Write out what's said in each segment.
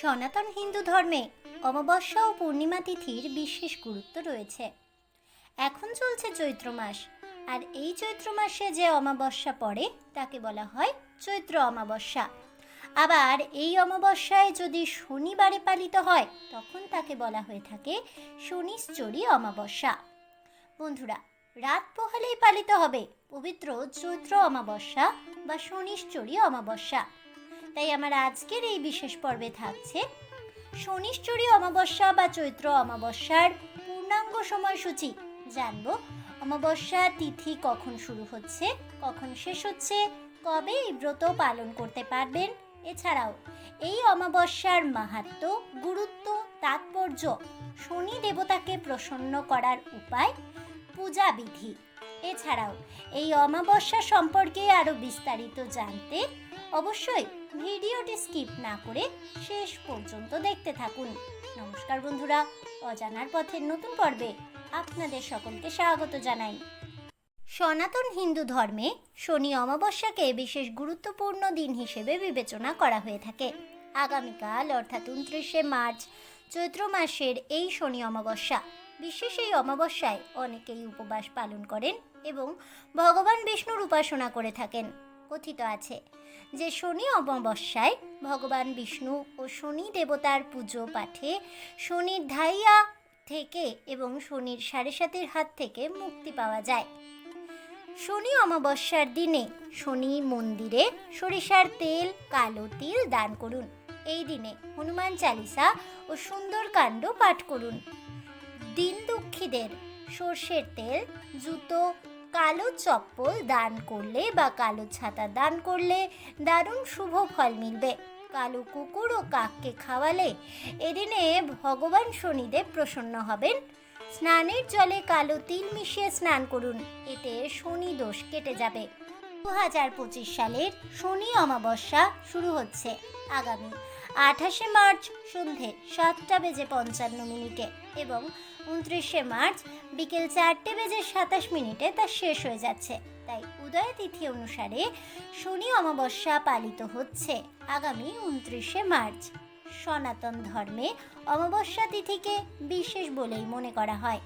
সনাতন হিন্দু ধর্মে অমাবস্যা ও পূর্ণিমা তিথির বিশেষ গুরুত্ব রয়েছে। এখন চলছে চৈত্র মাস, আর এই চৈত্র মাসে যে অমাবস্যা পড়ে, তাকে বলা হয় চৈত্র অমাবস্যা। আবার এই অমাবস্যায় যদি শনিবারে পালিত হয়, তখন তাকে বলা হয়ে থাকে শনিশ্চরী অমাবস্যা। বন্ধুরা, রাত পোহালেই পালিত হবে পবিত্র চৈত্র অমাবস্যা বা শনিশ্চরী অমাবস্যা। তাই আমার আজকের এই বিশেষ পর্বে থাকছে শনিশ্চরী অমাবস্যা বা চৈত্র অমাবস্যার পূর্ণাঙ্গ সময়সূচি। জানব অমাবস্যা তিথি কখন শুরু হচ্ছে, কখন শেষ হচ্ছে, কবে এই ব্রত পালন করতে পারবেন? এছাড়াও এই অমাবস্যার মাহাত্ম, গুরুত্ব, তাৎপর্য শনি দেবতাকে প্রসন্ন করার উপায়, পূজা বিধি। এছাড়াও এই অমাবস্যা সম্পর্কে আরও বিস্তারিত জানতে অবশ্যই ভিডিওটি স্কিপ না করে শেষ পর্যন্ত দেখতে থাকুন। নমস্কার বন্ধুরা, অজানার পথের নতুন পর্বে আপনাদের সকলকে স্বাগত জানাই। সনাতন হিন্দু ধর্মে শনি অমাবস্যাকে বিশেষ গুরুত্বপূর্ণ দিন হিসেবে বিবেচনা করা হয়ে থাকে। আগামীকাল, অর্থাৎ উনত্রিশে মার্চ, চৈত্র মাসের এই শনি অমাবস্যা। বিশেষ এই অমাবস্যায় অনেকেই উপবাস পালন করেন এবং ভগবান বিষ্ণুর উপাসনা করে থাকেন। কথিত আছে যে শনি অমাবস্যায় ভগবান বিষ্ণু ও শনি দেবতার পুজো পাঠে শনির ধাইয়া থেকে এবং শনির সাড়ে সাতের হাত থেকে মুক্তি পাওয়া যায়। শনি অমাবস্যার দিনে শনি মন্দিরে সরিষার তেল, কালো তিল দান করুন। এই দিনে হনুমান চালিসা ও সুন্দরকাণ্ড পাঠ করুন। দিন দুঃখীদের সর্ষের তেল, জুতো কালো চপ্পল দান করলে বা কালো ছাতা দান করলে দারুণ শুভ ফল মিলবে। কালো কুকুর ও কাককে খাওয়ালে এদিনে ভগবান শনিদেব প্রসন্ন হবেন। স্নানের জলে কালো তিল মিশিয়ে স্নান করুন, এতে শনি দোষ কেটে যাবে। দু হাজার পঁচিশ সালের শনি অমাবস্যা শুরু হচ্ছে। আগামী আঠাশে মার্চ সন্ধে সাতটা বেজে পঞ্চান্ন মিনিটে এবং উনত্রিশে মার্চ বিকেল চারটে বেজে সাতাশ মিনিটে তা শেষ হয়ে যাচ্ছে। তাই উদয় তিথি অনুসারে শনি অমাবস্যা পালিত হচ্ছে আগামী উনত্রিশে মার্চ। সনাতন ধর্মে অমাবস্যা তিথিকে বিশেষ বলেই মনে করা হয়।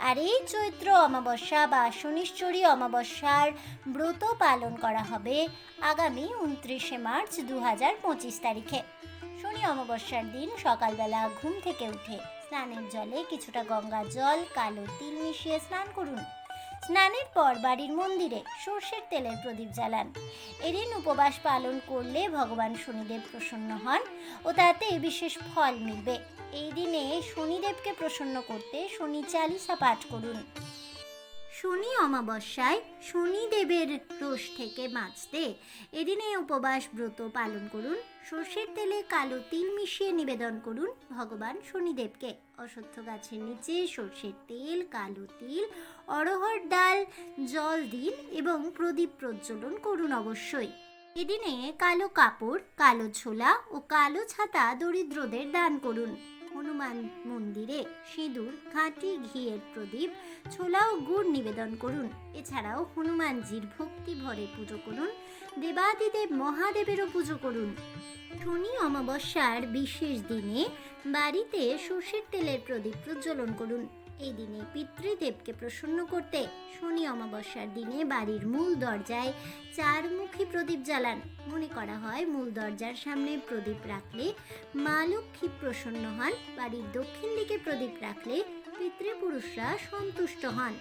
আর এই চৈত্র অমাবস্যা বা শনিশ্চরী অমাবস্যার ব্রত পালন করা হবে আগামী উনত্রিশে মার্চ দু হাজার পঁচিশ তারিখে। শনি অমাবস্যার দিন সকালবেলা ঘুম থেকে উঠে স্নানের জলে কিছুটা গঙ্গা জল, কালো তিল মিশিয়ে স্নান করুন। স্নানের পর বাড়ির মন্দিরে সর্ষের তেলের প্রদীপ জ্বালান। এদিন উপবাস পালন করলে ভগবান শনিদেব প্রসন্ন হন ও তাতে বিশেষ ফল মিলবে। এই দিনে শনিদেবকে প্রসন্ন করতে শনি চালিসা পাঠ করুন। শনি অমাবস্যায় শনিদেবের দোষ থেকে বাঁচতে এদিনে উপবাস ব্রত পালন করুন। সর্ষের তেলে কালো তিল মিশিয়ে নিবেদন করুন ভগবান শনিদেবকে। অশ্বত্থ গাছের নিচে সর্ষের তেল, কালো তিল অরহর ডাল, জল দিন এবং প্রদীপ প্রজ্বলন করুন অবশ্যই। এদিনে কালো কাপড়, কালো ছোলা ও কালো ছাতা দরিদ্রদের দান করুন। হনুমান মন্দিরে সিঁদুর, খাঁটি ঘিয়ের প্রদীপ, ছোলা ও গুড় নিবেদন করুন। এছাড়াও হনুমানজির ভক্তি ভরে পুজো করুন, দেবাদিদেব মহাদেবেরও পুজো করুন। শনি অমাবস্যার বিশেষ দিনে বাড়িতে সর্ষের তেলের প্রদীপ প্রজ্বলন করুন। এই দিনে পিতৃদেবকে প্রসন্ন করতে শনি অমাবস্যার দিনে বাড়ির মূল দরজায় চারমুখী প্রদীপ জ্বালান। মনে করা হয় মূল দরজার সামনে প্রদীপ রাখলে মা লক্ষ্মী প্রসন্ন হন, বাড়ির দক্ষিণ দিকে প্রদীপ রাখলে পিতৃপুরুষরা সন্তুষ্ট হন।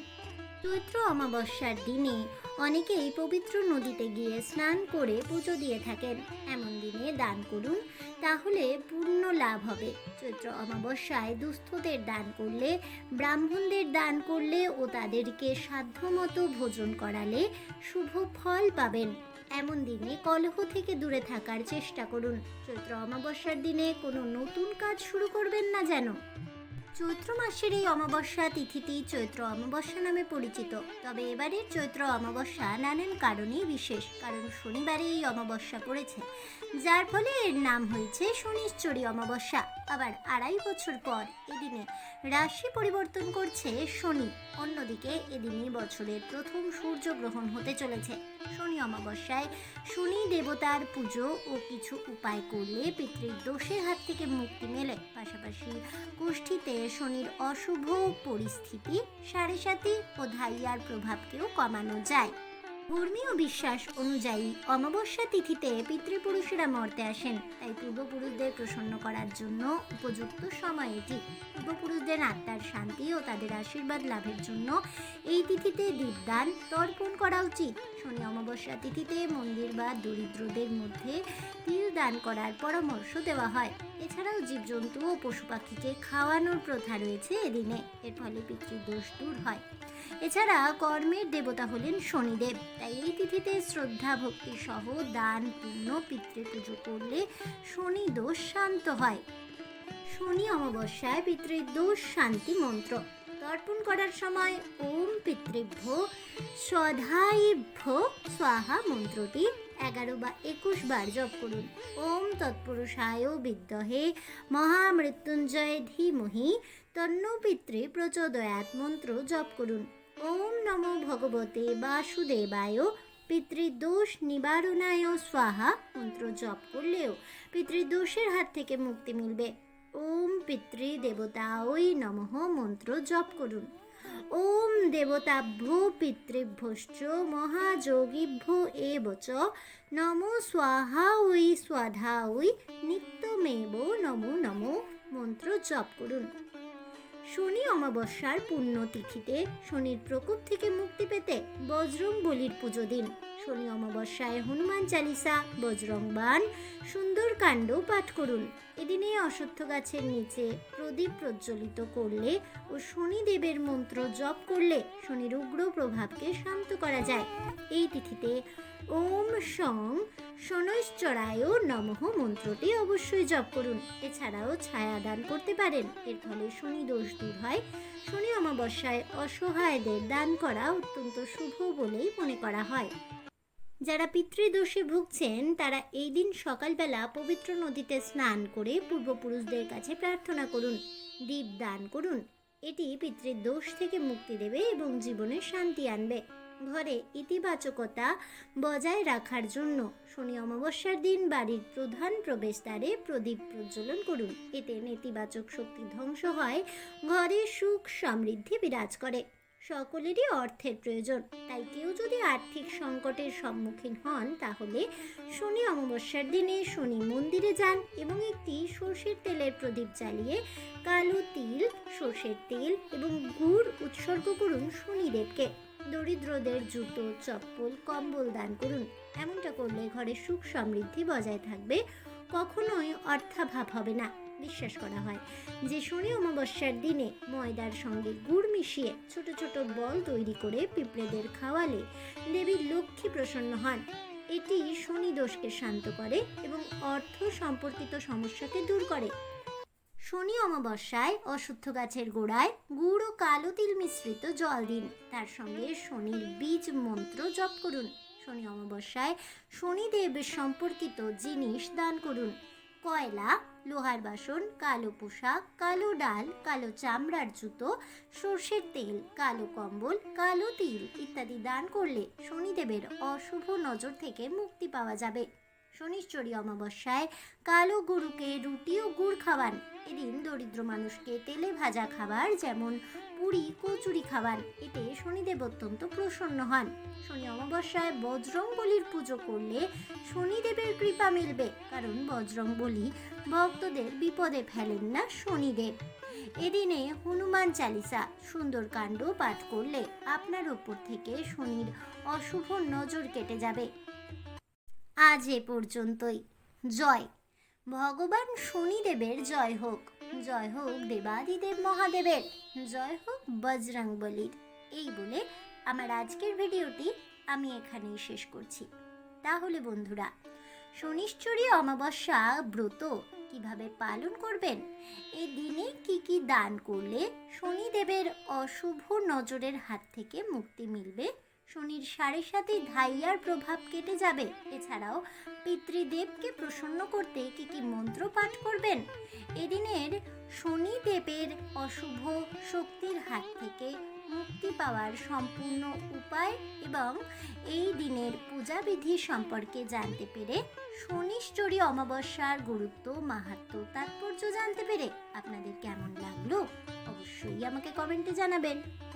চৈত্র অমাবস্যার দিনে অনেকেই পবিত্র নদীতে গিয়ে স্নান করে পুজো দিয়ে থাকেন। এমন দিনে দান করুন, তাহলে পূর্ণ লাভ হবে। চৈত্র অমাবস্যায় দুস্থদের দান করলে, ব্রাহ্মণদের দান করলে ও তাদেরকে সাধ্যমতো ভোজন করালে শুভ ফল পাবেন। এমন দিনে কলহ থেকে দূরে থাকার চেষ্টা করুন। চৈত্র অমাবস্যার দিনে কোনো নতুন কাজ শুরু করবেন না যেন। চৈত্র মাসের এই অমাবস্যা তিথিটি চৈত্র অমাবস্যা নামে পরিচিত। তবে এবারের চৈত্র অমাবস্যা নানান কারণেই বিশেষ, কারণ শনিবারে এই অমাবস্যা পড়েছে। যার ফলে এর নাম হয়েছে শনিশ্চরী অমাবস্যা। আবার আড়াই বছর পর এদিনে রাশি পরিবর্তন করছে শনি। অন্যদিকে এদিনই বছরের প্রথম সূর্যগ্রহণ হতে চলেছে। শনি অমাবস্যায় শনি দেবতার পুজো ও কিছু উপায় করলে পিতৃর দোষের হাত থেকে মুক্তি মেলে। পাশাপাশি গোষ্ঠীতে শনির অশুভ পরিস্থিতি, সাড়ে সাতি ও ধাইয়ার প্রভাবকেও কমানো যায়। ধর্মীয় বিশ্বাস অনুযায়ী অমাবস্যা তিথিতে পিতৃপুরুষেরা মর্তে আসেন। তাই পূর্বপুরুষদের প্রসন্ন করার জন্য উপযুক্ত সময় এটি। পূর্বপুরুষদের আত্মার শান্তি ও তাদের আশীর্বাদ লাভের জন্য এই তিথিতে দীপদান তর্পণ করা উচিত। শনি অমাবস্যা তিথিতে মন্দির বা দরিদ্রদের মধ্যে তিল দান করার পরামর্শ দেওয়া হয়। এছাড়াও জীবজন্তু ও পশু পাখিকে খাওয়ানোর প্রথা রয়েছে এদিনে। এর ফলে পিতৃদোষ দূর হয়। এছাড়া কর্মের দেবতা হলেন শনিদেব। তাই এই তিথিতে শ্রদ্ধা, ভক্তি সহ দান, পুণ্য পিতৃ পুজো করলে শনি দোষ শান্ত হয়। শনি অমাবস্যায় পিতৃ দোষ শান্তি মন্ত্র। তর্পণ করার সময় ওম পিতৃভ্য স্বধাইভ্য স্বাহা মন্ত্রটি এগারো বা একুশ বার জপ করুন। ওম তৎপুরুষায় বিদ্যহে মহামৃত্যুঞ্জয় ধীমহি, তন্ন পিতৃ প্রচোদয়াত মন্ত্র জপ করুন। ওম নমো ভগবতে বাসুদেবায়। পিতৃদোষ নিবারণায় স্বাহা, মন্ত্র জপ করলেও পিতৃদোষের হাত থেকে মুক্তি মিলবে। ওম পিতৃ দেবতায় নমঃ, মন্ত্র জপ করুন। ওম দেবতাভ্য পিতৃভ্যশ্চ মহাযোগীভ্য এব চ। নম স্বাহা ওই স্বাধা ওই নিত্যমেব নমো নমো, মন্ত্র জপ করুন। শনি অমাবস্যার পুণ্যতিথিতে শনির প্রকোপ থেকে মুক্তি পেতে বজরং বলির পুজো দিন। শনি অমাবস্যায় হনুমান চালিসা, বজরং বান সুন্দরকাণ্ড পাঠ করুন। এদিনে অশ্বত্থ গাছের নিচে প্রদীপ প্রজ্বলিত করলে ও শনিদেবের মন্ত্র জপ করলে শনির উগ্র প্রভাবকে শান্ত করা যায়। এই তিথিতে ওম সং শনৈশ্চরায় নমঃ। মন্ত্রটি অবশ্যই জপ করুন। এছাড়াও ছায়া দান করতে পারেন। এর ফলে শনি দোষ দূর হয়। শনি অমাবস্যায় অসহায়দের দান করা অত্যন্ত শুভ বলেই মনে করা হয়। যারা পিতৃদোষে ভুগছেন, তারা এই দিন সকালবেলা পবিত্র নদীতে স্নান করে পূর্বপুরুষদের কাছে প্রার্থনা করুন। দীপ দান করুন। এটি পিতৃর দোষ থেকে মুক্তি দেবে এবং জীবনে শান্তি আনবে। ঘরে ইতিবাচকতা বজায় রাখার জন্য শনি অমাবস্যার দিন বাড়ির প্রধান প্রবেশদ্বারে প্রদীপ প্রজ্বলন করুন। এতে নেতিবাচক শক্তি ধ্বংস হয়, ঘরে সুখ সমৃদ্ধি বিরাজ করে। সকলেরই অর্থের প্রয়োজন। তাই কেউ যদি আর্থিক সংকটের সম্মুখীন হন, তাহলে শনি অমাবস্যার দিনে শনি মন্দিরে যান এবং একটি সর্ষের তেলের প্রদীপ জ্বালিয়ে কালো তিল, সর্ষের তেল এবং গুড় উৎসর্গ করুন শনিদেবকে। দরিদ্রদের জুতো চপ্পল, কম্বল দান করুন। এমনটা করলে ঘরে সুখ সমৃদ্ধি বজায় থাকবে। কখনোই অর্থাভাব হবে না, বিশ্বাস করা হয়। যে শনি অমাবস্যার দিনে ময়দার সঙ্গে গুড় মিশিয়ে ছোট ছোট বল তৈরি করে পিঁপড়েদের খাওয়ালে দেবী লক্ষ্মী প্রসন্ন হন। এটি শনি দোষকে শান্ত করে এবং অর্থ সম্পর্কিত সমস্যাকে দূর করে। শনি অমাবস্যায় অশুদ্ধ গাছের গোড়ায় গুড় ও কালো তিল মিশ্রিত জল দিন। তার সঙ্গে শনির বীজ মন্ত্র জপ করুন। শনি অমাবস্যায় শনিদেব সম্পর্কিত জিনিস দান করুন। কয়লা, লোহার বাসন, কালো পোশাক, কালো ডাল, কালো চামড়ার জুতো, সর্ষের তেল, কালো কম্বল, কালো তিল ইত্যাদি দান করলে শনিদেবের অশুভ নজর থেকে মুক্তি পাওয়া যাবে। শনিশ্চরী অমাবস্যায় কালো গরুকে রুটি ও গুড় খাওয়ান। এদিন দরিদ্র মানুষকে তেলে ভাজা খাবার যেমন পুরি, কচুরি খাওয়ান। এতে শনিদেব অত্যন্ত প্রসন্ন হন। শনি অমাবস্যায় বজরং বলির পুজো করলে শনিদেবের কৃপা মিলবে, কারণ বজরং বলি ভক্তদের বিপদে ফেলেন না শনিদেব। এদিনে হনুমান চালিসা সুন্দরকাণ্ড পাঠ করলে আপনার ওপর থেকে শনির অশুভ নজর কেটে যাবে। আজ এ পর্যন্তই। জয়। ভগবান শনিদেবের জয় হোক। জয় হোক দেবাদিদেব মহাদেবের। জয় হোক বজরং বলির। এই বলে আমার আজকের ভিডিওটি আমি এখানেই শেষ করছি। তাহলে বন্ধুরা, শনিশ্চরী অমাবস্যা ব্রত কীভাবে পালন করবেন? এই দিনে কি কি দান করলে শনিদেবের অশুভ নজরের হাত থেকে মুক্তি মিলবে? শনির সাড়ে সাথে ধাইয়ার প্রভাব কেটে যাবে। এছাড়াও পিতৃদেবকে প্রসন্ন করতে কি কি মন্ত্র পাঠ করবেন? এদিনের শনিদেবের অশুভ শক্তির হাত থেকে মুক্তি পাওয়ার সম্পূর্ণ উপায় এবং এই দিনের পূজাবিধি সম্পর্কে জানতে পেরে শনিশ্চরী অমাবস্যার গুরুত্ব, মাহাত্ম, তাৎপর্য জানতে পেরে আপনাদের কেমন লাগল? অবশ্যই আমাকে কমেন্টে জানাবেন।